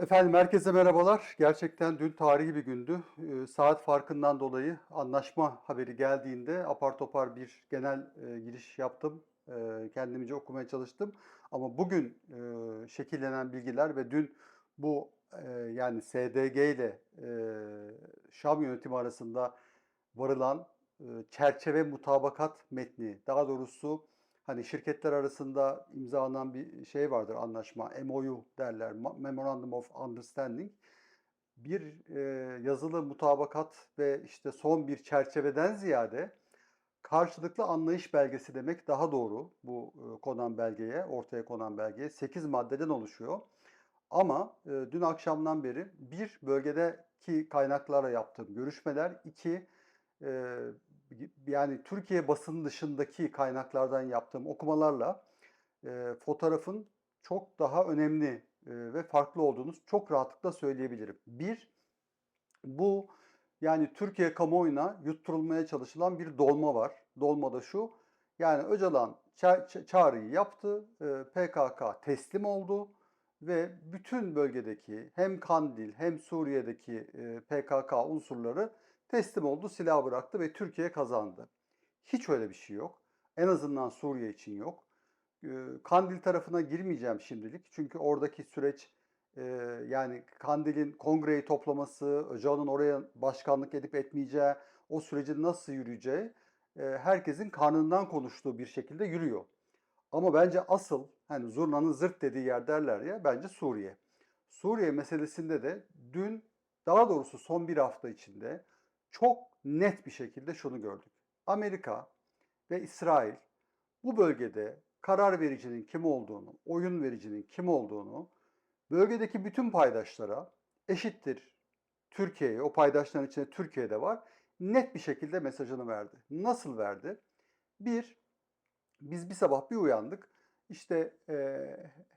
Efendim herkese merhabalar. Gerçekten dün tarihi bir gündü. Ee, saat farkından dolayı anlaşma haberi geldiğinde apar topar bir genel e, giriş yaptım. E, kendimce okumaya çalıştım. Ama bugün e, şekillenen bilgiler ve dün bu e, yani SDG ile Şam yönetimi arasında varılan çerçeve mutabakat metni, daha doğrusu hani şirketler arasında imzalanan bir şey vardır anlaşma, MOU derler, Memorandum of Understanding. Bir e, yazılı mutabakat ve işte son bir çerçeveden ziyade karşılıklı anlayış belgesi demek daha doğru bu e, konan belgeye, ortaya konan belgeye. 8 maddeden oluşuyor. Ama e, dün akşamdan beri bir bölgedeki kaynaklarla yaptığım görüşmeler, iki e, yani Türkiye basın dışındaki kaynaklardan yaptığım okumalarla e, fotoğrafın çok daha önemli e, ve farklı olduğunu çok rahatlıkla söyleyebilirim. Bir, bu yani Türkiye kamuoyuna yutturulmaya çalışılan bir dolma var. Dolma da şu, yani Öcalan ça- çağrıyı yaptı, e, PKK teslim oldu ve bütün bölgedeki hem Kandil hem Suriye'deki e, PKK unsurları teslim oldu, silah bıraktı ve Türkiye kazandı. Hiç öyle bir şey yok. En azından Suriye için yok. Ee, Kandil tarafına girmeyeceğim şimdilik. Çünkü oradaki süreç e, yani Kandil'in kongreyi toplaması, Öcalan'ın oraya başkanlık edip etmeyeceği, o sürecin nasıl yürüyeceği e, herkesin karnından konuştuğu bir şekilde yürüyor. Ama bence asıl hani zurnanın zırt dediği yer derler ya bence Suriye. Suriye meselesinde de dün daha doğrusu son bir hafta içinde çok net bir şekilde şunu gördük. Amerika ve İsrail bu bölgede karar vericinin kim olduğunu, oyun vericinin kim olduğunu bölgedeki bütün paydaşlara eşittir Türkiye'ye, o paydaşların içinde Türkiye'de var, net bir şekilde mesajını verdi. Nasıl verdi? Bir, biz bir sabah bir uyandık. İşte e,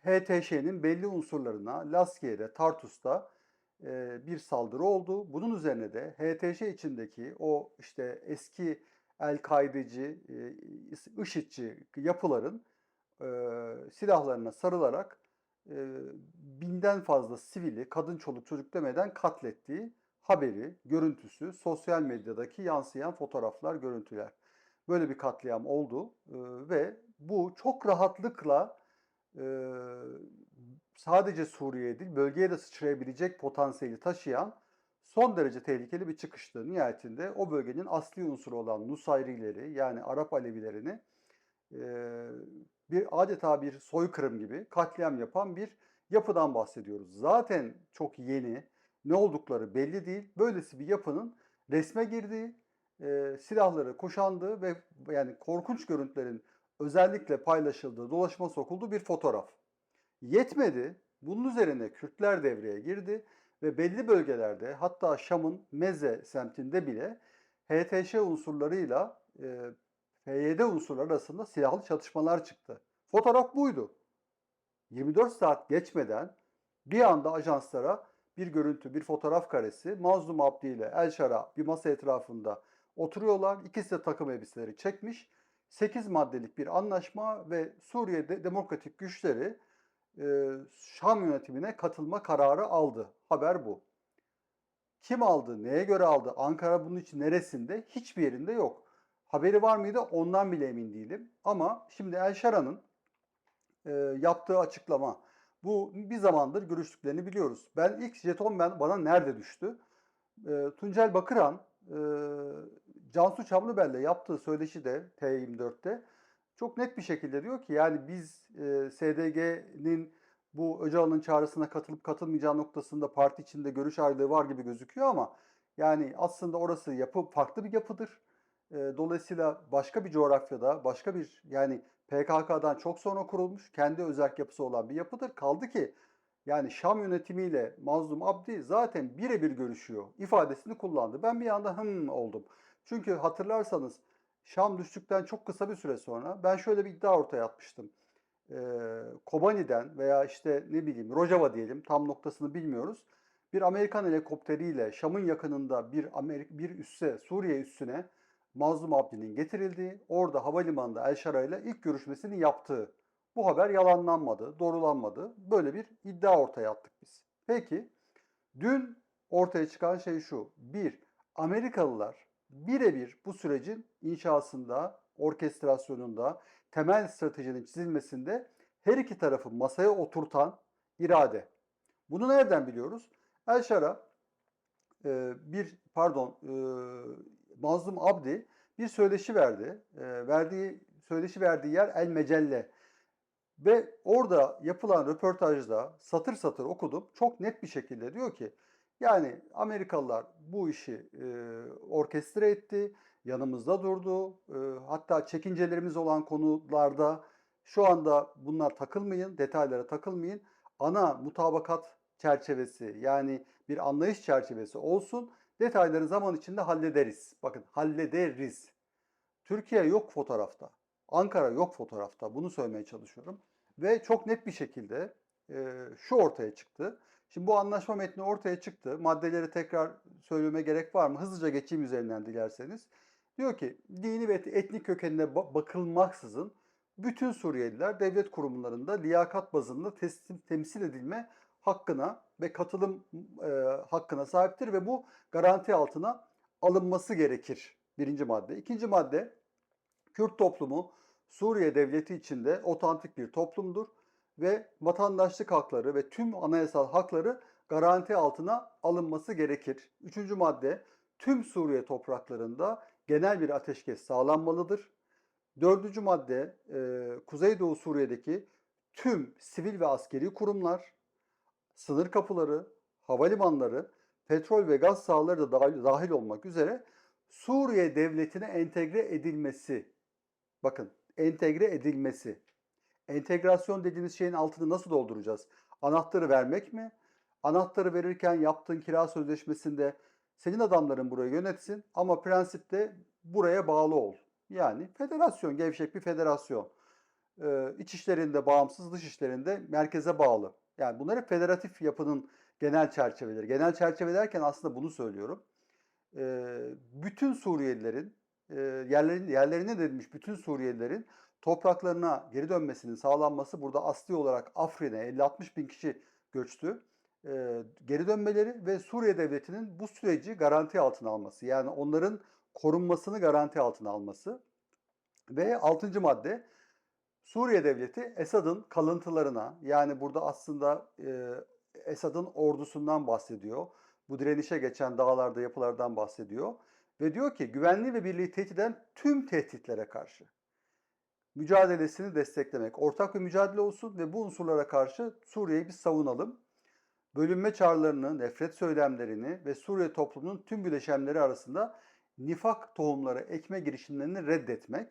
HTŞ'nin belli unsurlarına Laskiye'de, Tartus'ta bir saldırı oldu. Bunun üzerine de HTŞ içindeki o işte eski El-Kaideci, e, IŞİD'ci yapıların e, silahlarına sarılarak binden fazla sivili, kadın çoluk çocuk demeden katlettiği haberi, görüntüsü, sosyal medyadaki yansıyan fotoğraflar, görüntüler. Böyle bir katliam oldu ve bu çok rahatlıkla sadece Suriye değil bölgeye de sıçrayabilecek potansiyeli taşıyan son derece tehlikeli bir çıkıştı. Nihayetinde o bölgenin asli unsuru olan Nusayrileri yani Arap Alevilerini bir adeta bir soykırım gibi katliam yapan bir yapıdan bahsediyoruz. Zaten çok yeni, ne oldukları belli değil. Böylesi bir yapının resme girdiği, e, silahları kuşandığı ve yani korkunç görüntülerin özellikle paylaşıldığı, dolaşıma sokulduğu bir fotoğraf. Yetmedi. Bunun üzerine Kürtler devreye girdi ve belli bölgelerde hatta Şam'ın Meze semtinde bile HTŞ unsurlarıyla e, PYD unsurları arasında silahlı çatışmalar çıktı. Fotoğraf buydu. 24 saat geçmeden bir anda ajanslara bir görüntü, bir fotoğraf karesi Mazlum Abdi ile El Şara bir masa etrafında oturuyorlar. İkisi de takım elbiseleri çekmiş. 8 maddelik bir anlaşma ve Suriye'de demokratik güçleri e, Şam yönetimine katılma kararı aldı. Haber bu. Kim aldı, neye göre aldı, Ankara bunun için neresinde hiçbir yerinde yok. Haberi var mıydı ondan bile emin değilim. Ama şimdi El Şara'nın e, yaptığı açıklama bu bir zamandır görüştüklerini biliyoruz. Ben ilk jeton ben bana nerede düştü? E, Tuncel Bakıran e, Cansu Çamlıbel'le yaptığı söyleşi de T24'te çok net bir şekilde diyor ki yani biz e, SDG'nin bu Öcalan'ın çağrısına katılıp katılmayacağı noktasında parti içinde görüş ayrılığı var gibi gözüküyor ama yani aslında orası yapı farklı bir yapıdır. E, dolayısıyla başka bir coğrafyada, başka bir yani PKK'dan çok sonra kurulmuş, kendi özel yapısı olan bir yapıdır. Kaldı ki yani Şam yönetimiyle Mazlum Abdi zaten birebir görüşüyor ifadesini kullandı. Ben bir anda hım oldum. Çünkü hatırlarsanız Şam düştükten çok kısa bir süre sonra ben şöyle bir iddia ortaya atmıştım. Ee, Kobani'den veya işte ne bileyim Rojava diyelim tam noktasını bilmiyoruz. Bir Amerikan helikopteriyle Şam'ın yakınında bir Amerik bir üsse Suriye üssüne Mazlum Abdi'nin getirildiği, orada havalimanında El Şara ile ilk görüşmesini yaptığı bu haber yalanlanmadı, doğrulanmadı. Böyle bir iddia ortaya attık biz. Peki dün ortaya çıkan şey şu. Bir, Amerikalılar birebir bu sürecin inşasında, orkestrasyonunda, temel stratejinin çizilmesinde her iki tarafı masaya oturtan irade. Bunu nereden biliyoruz? El Şara e, bir pardon e, Mazlum Abdi bir söyleşi verdi. E, verdiği söyleşi verdiği yer El Mecelle. Ve orada yapılan röportajda satır satır okudum. Çok net bir şekilde diyor ki yani Amerikalılar bu işi e, orkestre etti, yanımızda durdu. E, hatta çekincelerimiz olan konularda şu anda bunlar takılmayın, detaylara takılmayın. Ana mutabakat çerçevesi yani bir anlayış çerçevesi olsun. Detayları zaman içinde hallederiz. Bakın hallederiz. Türkiye yok fotoğrafta. Ankara yok fotoğrafta. Bunu söylemeye çalışıyorum. Ve çok net bir şekilde e, şu ortaya çıktı. Şimdi bu anlaşma metni ortaya çıktı. Maddeleri tekrar söyleme gerek var mı? Hızlıca geçeyim üzerinden dilerseniz. Diyor ki dini ve etnik kökenine bakılmaksızın bütün Suriyeliler devlet kurumlarında liyakat bazında teslim, temsil edilme hakkına ve katılım e, hakkına sahiptir ve bu garanti altına alınması gerekir. Birinci madde. İkinci madde Kürt toplumu Suriye devleti içinde otantik bir toplumdur ve vatandaşlık hakları ve tüm anayasal hakları garanti altına alınması gerekir. Üçüncü madde tüm Suriye topraklarında genel bir ateşkes sağlanmalıdır. Dördüncü madde e, Kuzeydoğu Suriye'deki tüm sivil ve askeri kurumlar, sınır kapıları, havalimanları, petrol ve gaz sahaları da dahil, dahil olmak üzere Suriye devletine entegre edilmesi. Bakın entegre edilmesi. Entegrasyon dediğiniz şeyin altını nasıl dolduracağız? Anahtarı vermek mi? Anahtarı verirken yaptığın kira sözleşmesinde senin adamların burayı yönetsin ama prensipte buraya bağlı ol. Yani federasyon, gevşek bir federasyon. Ee, iç işlerinde bağımsız, dış işlerinde merkeze bağlı. Yani bunlar hep federatif yapının genel çerçeveleri. Genel çerçeve derken aslında bunu söylüyorum. Ee, bütün Suriyelilerin, e, yerlerin, yerlerine edilmiş bütün Suriyelilerin topraklarına geri dönmesinin sağlanması burada asli olarak Afrin'e 50-60 bin kişi göçtü. Ee, geri dönmeleri ve Suriye devletinin bu süreci garanti altına alması. Yani onların korunmasını garanti altına alması. Ve altıncı madde Suriye devleti Esad'ın kalıntılarına yani burada aslında e, Esad'ın ordusundan bahsediyor. Bu direnişe geçen dağlarda yapılardan bahsediyor. Ve diyor ki güvenliği ve birliği tehdit eden tüm tehditlere karşı mücadelesini desteklemek. Ortak bir mücadele olsun ve bu unsurlara karşı Suriye'yi biz savunalım. Bölünme çağrılarını, nefret söylemlerini ve Suriye toplumunun tüm bileşenleri arasında nifak tohumları ekme girişimlerini reddetmek.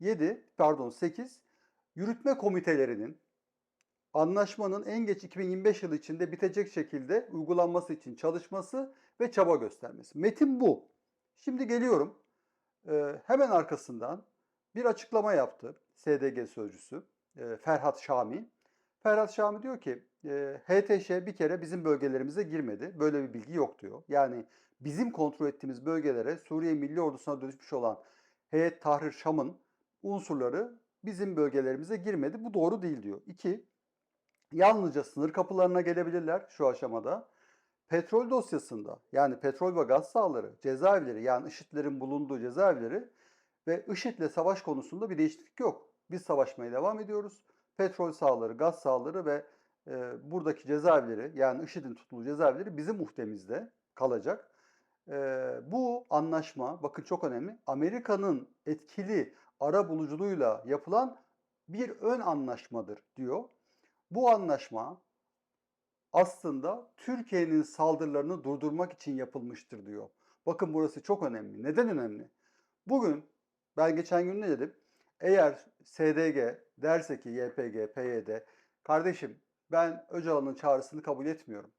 7, pardon 8, yürütme komitelerinin anlaşmanın en geç 2025 yılı içinde bitecek şekilde uygulanması için çalışması ve çaba göstermesi. Metin bu. Şimdi geliyorum. Ee, hemen arkasından bir açıklama yaptı SDG sözcüsü e, Ferhat Şami. Ferhat Şami diyor ki e, HTŞ bir kere bizim bölgelerimize girmedi. Böyle bir bilgi yok diyor. Yani bizim kontrol ettiğimiz bölgelere Suriye Milli Ordusu'na dönüşmüş olan Heyet Tahrir Şam'ın unsurları bizim bölgelerimize girmedi. Bu doğru değil diyor. İki, yalnızca sınır kapılarına gelebilirler şu aşamada. Petrol dosyasında yani petrol ve gaz sahaları, cezaevleri yani IŞİD'lerin bulunduğu cezaevleri ve IŞİD'le savaş konusunda bir değişiklik yok. Biz savaşmaya devam ediyoruz. Petrol sahaları, gaz sahaları ve e, buradaki cezaevleri yani IŞİD'in tutulduğu cezaevleri bizim muhtemizde kalacak. E, bu anlaşma bakın çok önemli. Amerika'nın etkili ara buluculuğuyla yapılan bir ön anlaşmadır diyor. Bu anlaşma aslında Türkiye'nin saldırılarını durdurmak için yapılmıştır diyor. Bakın burası çok önemli. Neden önemli? Bugün ben geçen gün ne dedim? Eğer SDG derse ki YPG, PYD kardeşim ben Öcalan'ın çağrısını kabul etmiyorum.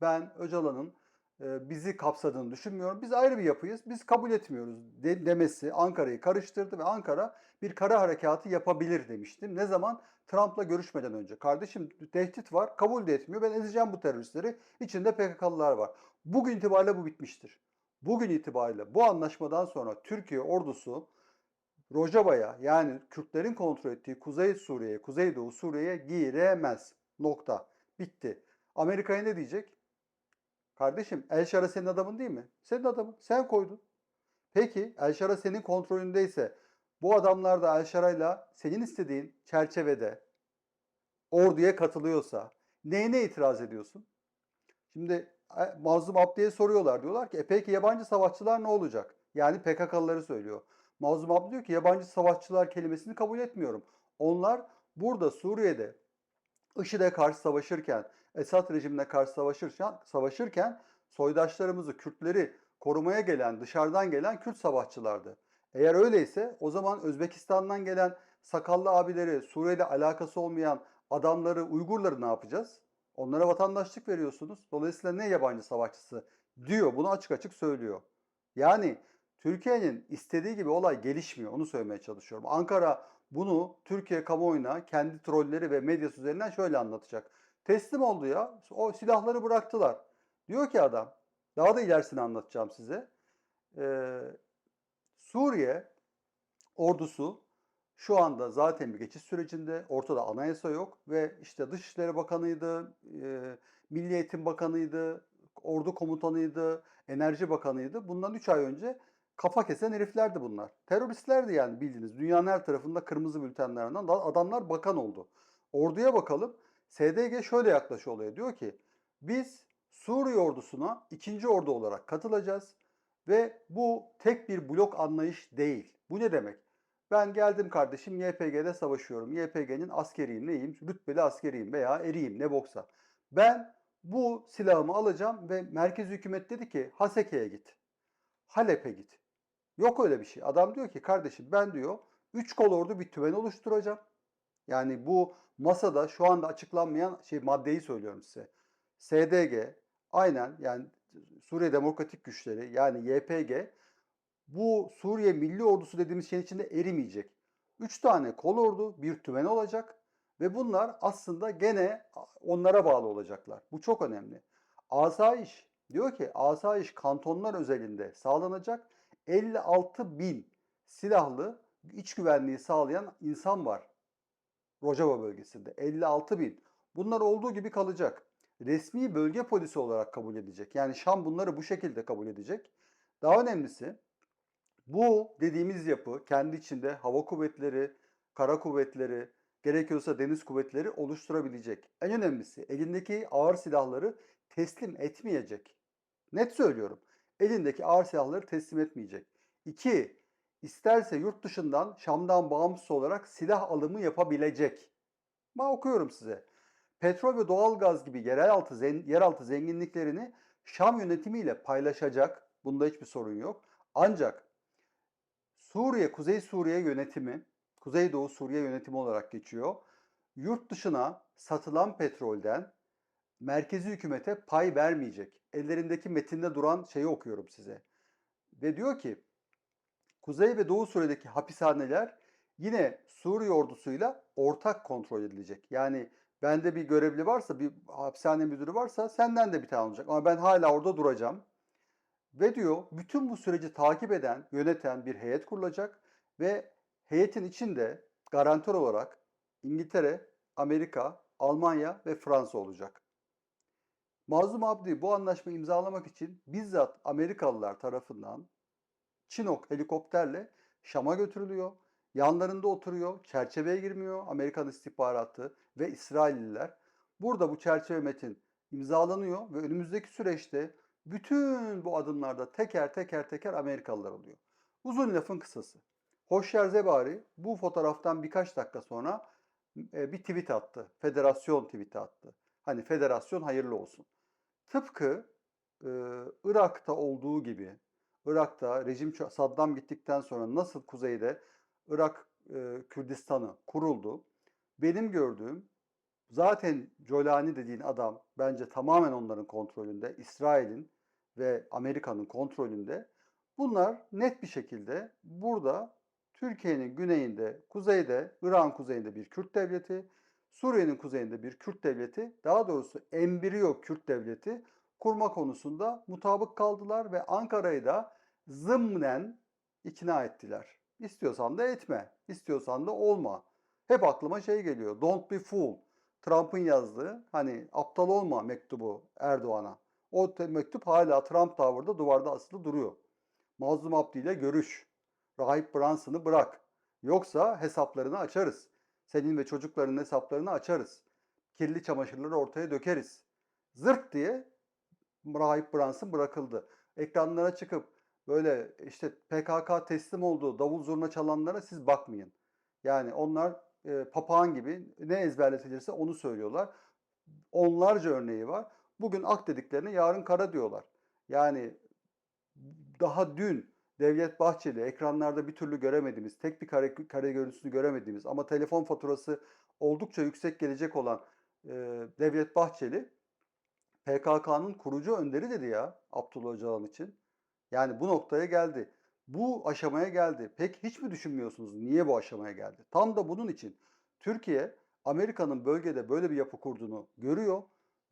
Ben Öcalan'ın e, bizi kapsadığını düşünmüyorum. Biz ayrı bir yapıyız. Biz kabul etmiyoruz de, demesi Ankara'yı karıştırdı ve Ankara bir kara harekatı yapabilir demiştim. Ne zaman? Trump'la görüşmeden önce. Kardeşim tehdit var. Kabul de etmiyor. Ben ezeceğim bu teröristleri. İçinde PKK'lılar var. Bugün itibariyle bu bitmiştir. Bugün itibariyle bu anlaşmadan sonra Türkiye ordusu Rojava'ya yani Kürtlerin kontrol ettiği Kuzey Suriye'ye, Kuzeydoğu Suriye'ye giremez. Nokta. Bitti. Amerika'ya ne diyecek? Kardeşim El Şara senin adamın değil mi? Senin adamın. Sen koydun. Peki El Şara senin kontrolündeyse bu adamlar da El Şara'yla senin istediğin çerçevede orduya katılıyorsa neyine itiraz ediyorsun? Şimdi e, Mazlum Abdi'ye soruyorlar. Diyorlar ki e peki yabancı savaşçılar ne olacak? Yani PKK'lıları söylüyor. Mazlum Abdi diyor ki yabancı savaşçılar kelimesini kabul etmiyorum. Onlar burada Suriye'de IŞİD'e karşı savaşırken, Esad rejimine karşı savaşırken, savaşırken soydaşlarımızı, Kürtleri korumaya gelen, dışarıdan gelen Kürt savaşçılardı. Eğer öyleyse o zaman Özbekistan'dan gelen sakallı abileri, Suriye'de alakası olmayan adamları, Uygurları ne yapacağız? Onlara vatandaşlık veriyorsunuz. Dolayısıyla ne yabancı savaşçısı diyor. Bunu açık açık söylüyor. Yani Türkiye'nin istediği gibi olay gelişmiyor. Onu söylemeye çalışıyorum. Ankara bunu Türkiye kamuoyuna kendi trolleri ve medyası üzerinden şöyle anlatacak. Teslim oldu ya. O silahları bıraktılar. Diyor ki adam, daha da ilerisini anlatacağım size. Ee, Suriye ordusu şu anda zaten bir geçiş sürecinde. Ortada anayasa yok ve işte Dışişleri Bakanı'ydı, e, Milli Eğitim Bakanı'ydı, Ordu Komutanı'ydı, Enerji Bakanı'ydı. Bundan 3 ay önce kafa kesen heriflerdi bunlar. Teröristlerdi yani bildiğiniz. Dünyanın her tarafında kırmızı bültenlerinden da adamlar bakan oldu. Orduya bakalım. SDG şöyle yaklaşıyor olaya. Diyor ki biz Suriye ordusuna ikinci ordu olarak katılacağız ve bu tek bir blok anlayış değil. Bu ne demek? Ben geldim kardeşim YPG'de savaşıyorum. YPG'nin askeriyim neyim? Rütbeli askeriyim veya eriyim ne boksa. Ben bu silahımı alacağım ve merkez hükümet dedi ki Haseke'ye git. Halep'e git. Yok öyle bir şey. Adam diyor ki kardeşim ben diyor 3 kol ordu bir tümen oluşturacağım. Yani bu masada şu anda açıklanmayan şey maddeyi söylüyorum size. SDG aynen yani Suriye Demokratik Güçleri yani YPG bu Suriye Milli Ordusu dediğimiz şeyin içinde erimeyecek. 3 tane kol ordu bir tümen olacak ve bunlar aslında gene onlara bağlı olacaklar. Bu çok önemli. Asayiş diyor ki asayiş kantonlar özelinde sağlanacak 56 bin silahlı iç güvenliği sağlayan insan var Rojava bölgesinde. 56 bin. Bunlar olduğu gibi kalacak. Resmi bölge polisi olarak kabul edecek. Yani Şam bunları bu şekilde kabul edecek. Daha önemlisi bu dediğimiz yapı kendi içinde hava kuvvetleri, kara kuvvetleri, gerekiyorsa deniz kuvvetleri oluşturabilecek. En önemlisi elindeki ağır silahları teslim etmeyecek. Net söylüyorum. Elindeki ağır silahları teslim etmeyecek. İki, isterse yurt dışından Şam'dan bağımsız olarak silah alımı yapabilecek. Ben okuyorum size. Petrol ve doğalgaz gibi yeraltı, zen, yeraltı zenginliklerini Şam yönetimiyle paylaşacak. Bunda hiçbir sorun yok. Ancak Suriye, Kuzey Suriye yönetimi, Kuzeydoğu Suriye yönetimi olarak geçiyor. Yurt dışına satılan petrolden merkezi hükümete pay vermeyecek. Ellerindeki metinde duran şeyi okuyorum size. Ve diyor ki Kuzey ve Doğu Suriye'deki hapishaneler yine Suriye ordusuyla ortak kontrol edilecek. Yani bende bir görevli varsa, bir hapishane müdürü varsa senden de bir tane olacak. Ama ben hala orada duracağım. Ve diyor bütün bu süreci takip eden, yöneten bir heyet kurulacak ve heyetin içinde garantör olarak İngiltere, Amerika, Almanya ve Fransa olacak. Mazlum Abdi bu anlaşmayı imzalamak için bizzat Amerikalılar tarafından Chinook helikopterle Şam'a götürülüyor. Yanlarında oturuyor, çerçeveye girmiyor Amerikan istihbaratı ve İsrailliler. Burada bu çerçeve metin imzalanıyor ve önümüzdeki süreçte bütün bu adımlarda teker teker teker Amerikalılar oluyor. Uzun lafın kısası. Hoşyer Zebari bu fotoğraftan birkaç dakika sonra e, bir tweet attı. Federasyon tweeti attı. Hani federasyon hayırlı olsun. Tıpkı e, Irak'ta olduğu gibi Irak'ta rejim Saddam gittikten sonra nasıl kuzeyde Irak e, Kürdistan'ı kuruldu. Benim gördüğüm zaten Jolani dediğin adam bence tamamen onların kontrolünde. İsrail'in ve Amerika'nın kontrolünde. Bunlar net bir şekilde burada Türkiye'nin güneyinde, kuzeyde, İran kuzeyinde bir Kürt devleti, Suriye'nin kuzeyinde bir Kürt devleti, daha doğrusu embriyo Kürt devleti kurma konusunda mutabık kaldılar ve Ankara'yı da zımnen ikna ettiler. İstiyorsan da etme, istiyorsan da olma. Hep aklıma şey geliyor. Don't be fool. Trump'ın yazdığı hani aptal olma mektubu Erdoğan'a. O mektup hala Trump Tower'da duvarda asılı duruyor. Mazlum Abdi ile görüş. Rahip Branson'ı bırak. Yoksa hesaplarını açarız. Senin ve çocukların hesaplarını açarız. Kirli çamaşırları ortaya dökeriz. Zırt diye Rahip Brunson bırakıldı. Ekranlara çıkıp böyle işte PKK teslim oldu, davul zurna çalanlara siz bakmayın. Yani onlar e, papağan gibi ne ezberletilirse onu söylüyorlar. Onlarca örneği var. Bugün ak dediklerini yarın kara diyorlar. Yani daha dün Devlet Bahçeli ekranlarda bir türlü göremediğimiz, tek bir kare, kare görüntüsünü göremediğimiz ama telefon faturası oldukça yüksek gelecek olan e, Devlet Bahçeli PKK'nın kurucu önderi dedi ya Abdullah Öcalan için. Yani bu noktaya geldi. Bu aşamaya geldi. Peki hiç mi düşünmüyorsunuz niye bu aşamaya geldi? Tam da bunun için Türkiye Amerika'nın bölgede böyle bir yapı kurduğunu görüyor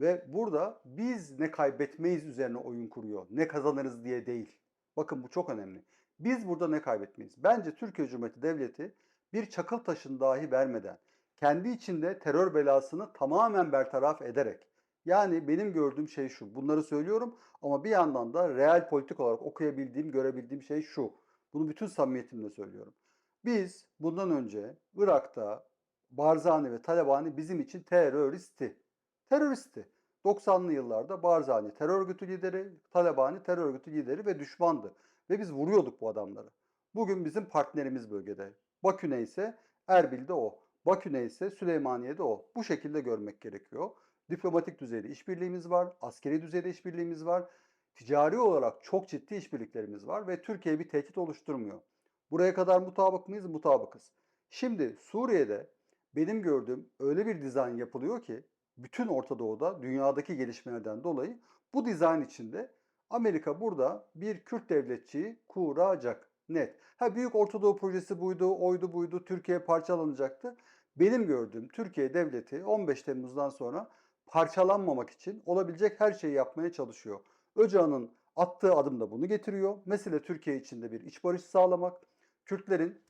ve burada biz ne kaybetmeyiz üzerine oyun kuruyor. Ne kazanırız diye değil. Bakın bu çok önemli. Biz burada ne kaybetmeyiz? Bence Türkiye Cumhuriyeti Devleti bir çakıl taşını dahi vermeden kendi içinde terör belasını tamamen bertaraf ederek yani benim gördüğüm şey şu. Bunları söylüyorum ama bir yandan da real politik olarak okuyabildiğim, görebildiğim şey şu. Bunu bütün samimiyetimle söylüyorum. Biz bundan önce Irak'ta Barzani ve Talabani bizim için teröristi. Teröristi. 90'lı yıllarda Barzani terör örgütü lideri, Talabani terör örgütü lideri ve düşmandı. Ve biz vuruyorduk bu adamları. Bugün bizim partnerimiz bölgede. Bakü neyse Erbil'de o. Bakü neyse Süleymaniye'de o. Bu şekilde görmek gerekiyor. Diplomatik düzeyde işbirliğimiz var, askeri düzeyde işbirliğimiz var, ticari olarak çok ciddi işbirliklerimiz var ve Türkiye bir tehdit oluşturmuyor. Buraya kadar mutabık mıyız? Mutabıkız. Şimdi Suriye'de benim gördüğüm öyle bir dizayn yapılıyor ki bütün Orta Doğu'da dünyadaki gelişmelerden dolayı bu dizayn içinde Amerika burada bir Kürt devletçiyi kuracak. Net. Ha Büyük Orta Doğu projesi buydu, oydu buydu, Türkiye parçalanacaktı. Benim gördüğüm Türkiye devleti 15 Temmuz'dan sonra parçalanmamak için olabilecek her şeyi yapmaya çalışıyor. Öcalan'ın attığı adım da bunu getiriyor. Mesele Türkiye içinde bir iç barış sağlamak. Kürtlerin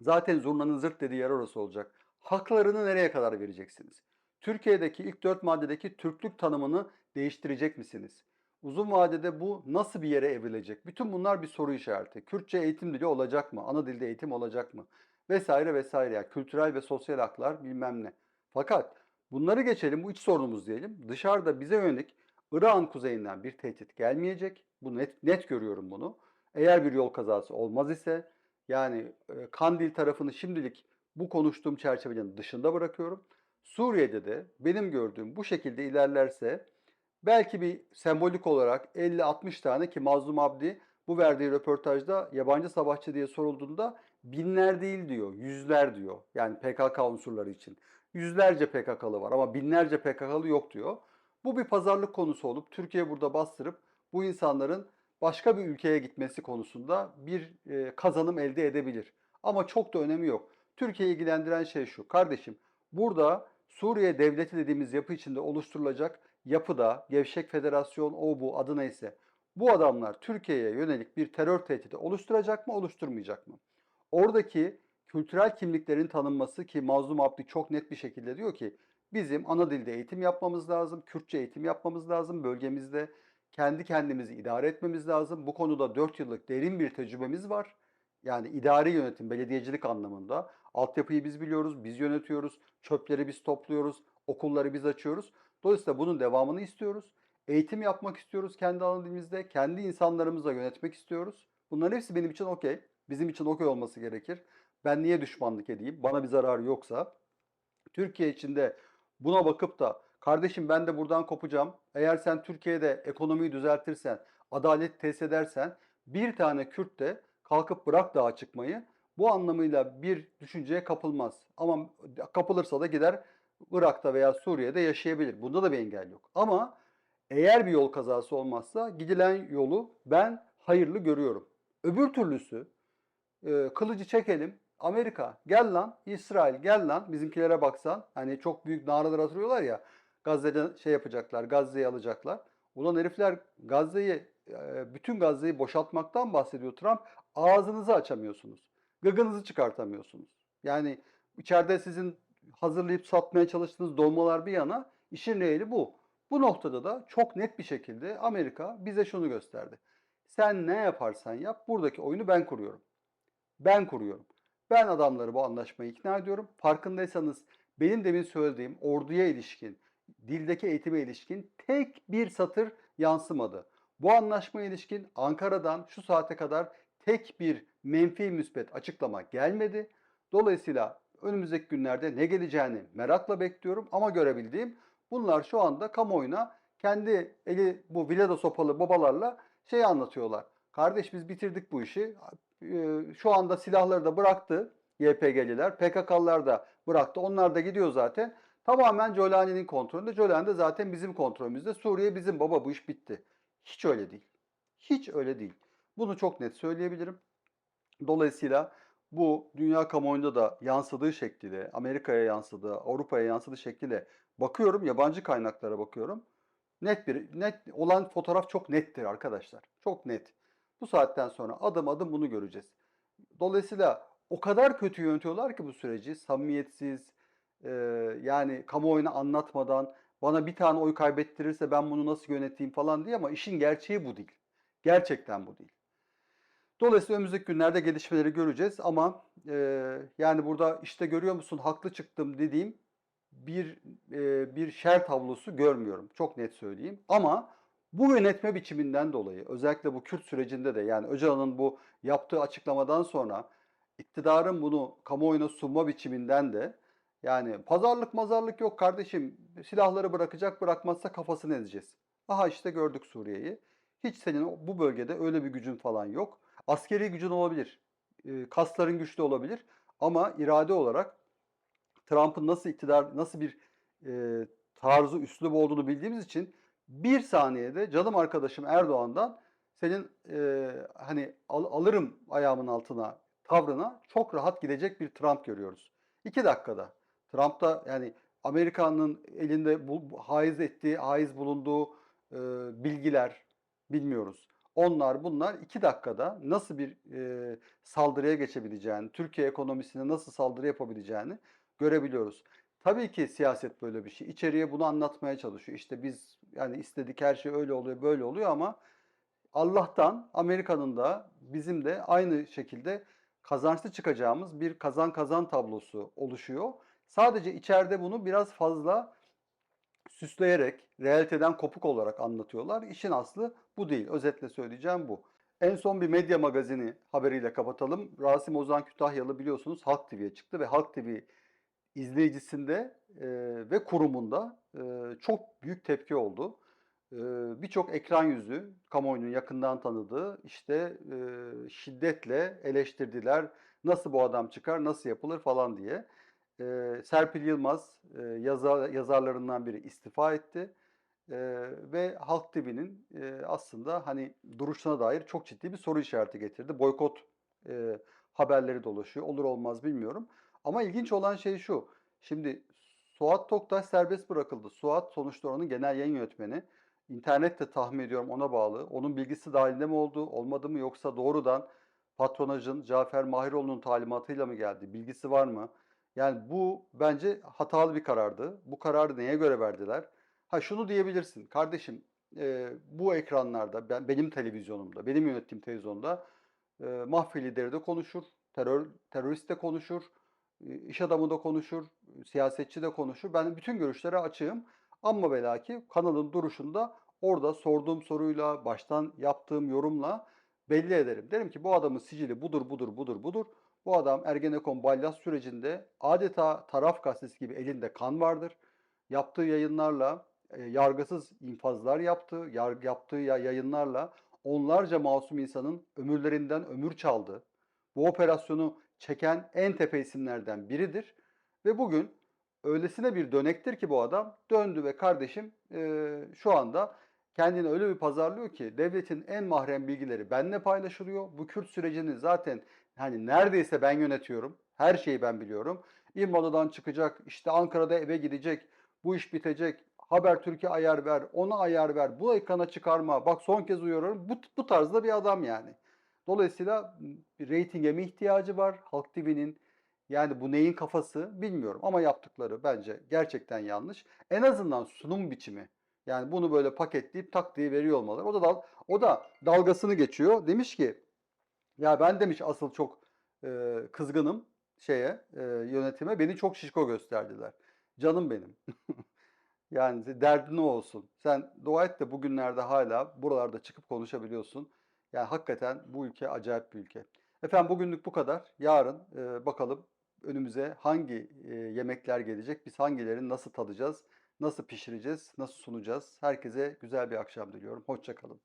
zaten zurnanın zırt dediği yer orası olacak. Haklarını nereye kadar vereceksiniz? Türkiye'deki ilk dört maddedeki Türklük tanımını değiştirecek misiniz? Uzun vadede bu nasıl bir yere evrilecek? Bütün bunlar bir soru işareti. Kürtçe eğitim dili olacak mı? Ana dilde eğitim olacak mı? Vesaire vesaire. Yani kültürel ve sosyal haklar bilmem ne. Fakat bunları geçelim. Bu iç sorunumuz diyelim. Dışarıda bize yönelik Irak'ın kuzeyinden bir tehdit gelmeyecek. Bu net, net görüyorum bunu. Eğer bir yol kazası olmaz ise yani e, Kandil tarafını şimdilik bu konuştuğum çerçevenin dışında bırakıyorum. Suriye'de de benim gördüğüm bu şekilde ilerlerse belki bir sembolik olarak 50-60 tane ki Mazlum Abdi bu verdiği röportajda yabancı savaşçı diye sorulduğunda binler değil diyor, yüzler diyor. Yani PKK unsurları için. Yüzlerce PKK'lı var ama binlerce PKK'lı yok diyor. Bu bir pazarlık konusu olup Türkiye burada bastırıp bu insanların başka bir ülkeye gitmesi konusunda bir e, kazanım elde edebilir. Ama çok da önemi yok. Türkiye'yi ilgilendiren şey şu. Kardeşim burada Suriye devleti dediğimiz yapı içinde oluşturulacak yapıda Gevşek Federasyon o bu adı neyse bu adamlar Türkiye'ye yönelik bir terör tehdidi oluşturacak mı oluşturmayacak mı? Oradaki kültürel kimliklerin tanınması ki Mazlum Abdi çok net bir şekilde diyor ki bizim ana dilde eğitim yapmamız lazım, Kürtçe eğitim yapmamız lazım bölgemizde kendi kendimizi idare etmemiz lazım. Bu konuda 4 yıllık derin bir tecrübemiz var. Yani idari yönetim, belediyecilik anlamında. Altyapıyı biz biliyoruz, biz yönetiyoruz, çöpleri biz topluyoruz, okulları biz açıyoruz. Dolayısıyla bunun devamını istiyoruz. Eğitim yapmak istiyoruz kendi ana kendi insanlarımızla yönetmek istiyoruz. Bunların hepsi benim için okey. Bizim için okey olması gerekir. Ben niye düşmanlık edeyim? Bana bir zararı yoksa. Türkiye içinde buna bakıp da kardeşim ben de buradan kopacağım. Eğer sen Türkiye'de ekonomiyi düzeltirsen, adalet tesis edersen bir tane Kürt de kalkıp bırak dağa çıkmayı bu anlamıyla bir düşünceye kapılmaz. Ama kapılırsa da gider Irak'ta veya Suriye'de yaşayabilir. Bunda da bir engel yok. Ama eğer bir yol kazası olmazsa gidilen yolu ben hayırlı görüyorum. Öbür türlüsü e, kılıcı çekelim. Amerika gel lan, İsrail gel lan bizimkilere baksan. Hani çok büyük naralar atıyorlar ya. Gazze'de şey yapacaklar, Gazze'yi alacaklar. Ulan herifler Gazze'yi, e, bütün Gazze'yi boşaltmaktan bahsediyor Trump. Ağzınızı açamıyorsunuz. Gıgınızı çıkartamıyorsunuz. Yani içeride sizin hazırlayıp satmaya çalıştığınız dolmalar bir yana işin reali bu. Bu noktada da çok net bir şekilde Amerika bize şunu gösterdi. Sen ne yaparsan yap buradaki oyunu ben kuruyorum. Ben kuruyorum. Ben adamları bu anlaşmayı ikna ediyorum. Farkındaysanız benim demin söylediğim orduya ilişkin, dildeki eğitime ilişkin tek bir satır yansımadı. Bu anlaşmaya ilişkin Ankara'dan şu saate kadar tek bir menfi müspet açıklama gelmedi. Dolayısıyla önümüzdeki günlerde ne geleceğini merakla bekliyorum ama görebildiğim bunlar şu anda kamuoyuna kendi eli bu vileda sopalı babalarla şey anlatıyorlar. Kardeş biz bitirdik bu işi. Ee, Şu anda silahları da bıraktı YPG'liler. PKK'lılar da bıraktı. Onlar da gidiyor zaten. Tamamen Jolani'nin kontrolünde. Jolani de zaten bizim kontrolümüzde. Suriye bizim baba bu iş bitti. Hiç öyle değil. Hiç öyle değil. Bunu çok net söyleyebilirim. Dolayısıyla bu dünya kamuoyunda da yansıdığı şekliyle, Amerika'ya yansıdığı, Avrupa'ya yansıdığı şekliyle bakıyorum, yabancı kaynaklara bakıyorum. Net bir net olan fotoğraf çok nettir arkadaşlar. Çok net. Bu saatten sonra adım adım bunu göreceğiz. Dolayısıyla o kadar kötü yönetiyorlar ki bu süreci samimiyetsiz e, yani kamuoyuna anlatmadan bana bir tane oy kaybettirirse ben bunu nasıl yöneteyim falan diye ama işin gerçeği bu değil. Gerçekten bu değil. Dolayısıyla önümüzdeki günlerde gelişmeleri göreceğiz ama e, yani burada işte görüyor musun haklı çıktım dediğim bir e, bir şer tablosu görmüyorum. Çok net söyleyeyim. Ama bu yönetme biçiminden dolayı özellikle bu Kürt sürecinde de yani Öcalan'ın bu yaptığı açıklamadan sonra iktidarın bunu kamuoyuna sunma biçiminden de yani pazarlık mazarlık yok kardeşim silahları bırakacak bırakmazsa kafasını ezeceğiz. Aha işte gördük Suriye'yi. Hiç senin bu bölgede öyle bir gücün falan yok. Askeri gücün olabilir. Kasların güçlü olabilir. Ama irade olarak Trump'ın nasıl iktidar, nasıl bir tarzı, üslubu olduğunu bildiğimiz için bir saniyede canım arkadaşım Erdoğan'dan senin e, hani al- alırım ayağımın altına tavrına çok rahat gidecek bir Trump görüyoruz. İki dakikada. Trump da yani Amerika'nın elinde bu, haiz ettiği, haiz bulunduğu e, bilgiler bilmiyoruz. Onlar bunlar iki dakikada nasıl bir e, saldırıya geçebileceğini, Türkiye ekonomisine nasıl saldırı yapabileceğini görebiliyoruz. Tabii ki siyaset böyle bir şey. İçeriye bunu anlatmaya çalışıyor. İşte biz yani istedik her şey öyle oluyor, böyle oluyor ama Allah'tan Amerika'nın da bizim de aynı şekilde kazançlı çıkacağımız bir kazan kazan tablosu oluşuyor. Sadece içeride bunu biraz fazla süsleyerek, realiteden kopuk olarak anlatıyorlar. İşin aslı bu değil. Özetle söyleyeceğim bu. En son bir medya magazini haberiyle kapatalım. Rasim Ozan Kütahyalı biliyorsunuz Halk TV'ye çıktı ve Halk TV izleyicisinde e, ve kurumunda e, çok büyük tepki oldu. E, Birçok ekran yüzü kamuoyunun yakından tanıdığı işte e, şiddetle eleştirdiler. Nasıl bu adam çıkar, nasıl yapılır falan diye. E, Serpil Yılmaz e, yazar, yazarlarından biri istifa etti. E, ve Halk TV'nin e, aslında hani duruşuna dair çok ciddi bir soru işareti getirdi. Boykot e, haberleri dolaşıyor. Olur olmaz bilmiyorum. Ama ilginç olan şey şu. Şimdi Suat Toktaş serbest bırakıldı. Suat sonuçta onun genel yayın yönetmeni. İnternette tahmin ediyorum ona bağlı. Onun bilgisi dahilinde mi oldu, olmadı mı yoksa doğrudan patronajın Cafer Mahiroğlu'nun talimatıyla mı geldi? Bilgisi var mı? Yani bu bence hatalı bir karardı. Bu kararı neye göre verdiler? Ha şunu diyebilirsin. Kardeşim e, bu ekranlarda ben benim televizyonumda, benim yönettiğim televizyonda e, mafya lideri de konuşur, terör terörist de konuşur, e, iş adamı da konuşur, siyasetçi de konuşur. Ben bütün görüşlere açığım. Ama ve lakin kanalın duruşunda orada sorduğum soruyla, baştan yaptığım yorumla belli ederim. Derim ki bu adamın sicili budur, budur, budur, budur. Bu adam Ergenekon Ballas sürecinde adeta taraf gazetesi gibi elinde kan vardır. Yaptığı yayınlarla e, yargısız infazlar yaptı. Yar, yaptığı ya- yayınlarla onlarca masum insanın ömürlerinden ömür çaldı. Bu operasyonu çeken en tepe isimlerden biridir. Ve bugün öylesine bir dönektir ki bu adam döndü ve kardeşim e, şu anda kendini öyle bir pazarlıyor ki devletin en mahrem bilgileri benimle paylaşılıyor. Bu Kürt sürecini zaten hani neredeyse ben yönetiyorum. Her şeyi ben biliyorum. İmralı'dan çıkacak, işte Ankara'da eve gidecek, bu iş bitecek. Haber Türkiye ayar ver, ona ayar ver, bu ekrana çıkarma. Bak son kez uyarıyorum. Bu, bu tarzda bir adam yani. Dolayısıyla reytinge mi ihtiyacı var Halk TV'nin? Yani bu neyin kafası bilmiyorum ama yaptıkları bence gerçekten yanlış. En azından sunum biçimi. Yani bunu böyle paketleyip tak diye veriyor olmaları. O da dal, o da dalgasını geçiyor. Demiş ki ya ben demiş asıl çok e, kızgınım şeye e, yönetime beni çok şişko gösterdiler. Canım benim. Yani derdin o olsun. Sen dua de bugünlerde hala buralarda çıkıp konuşabiliyorsun. Yani hakikaten bu ülke acayip bir ülke. Efendim bugünlük bu kadar. Yarın e, bakalım önümüze hangi e, yemekler gelecek? Biz hangilerini nasıl tadacağız? Nasıl pişireceğiz? Nasıl sunacağız? Herkese güzel bir akşam diliyorum. Hoşça kalın.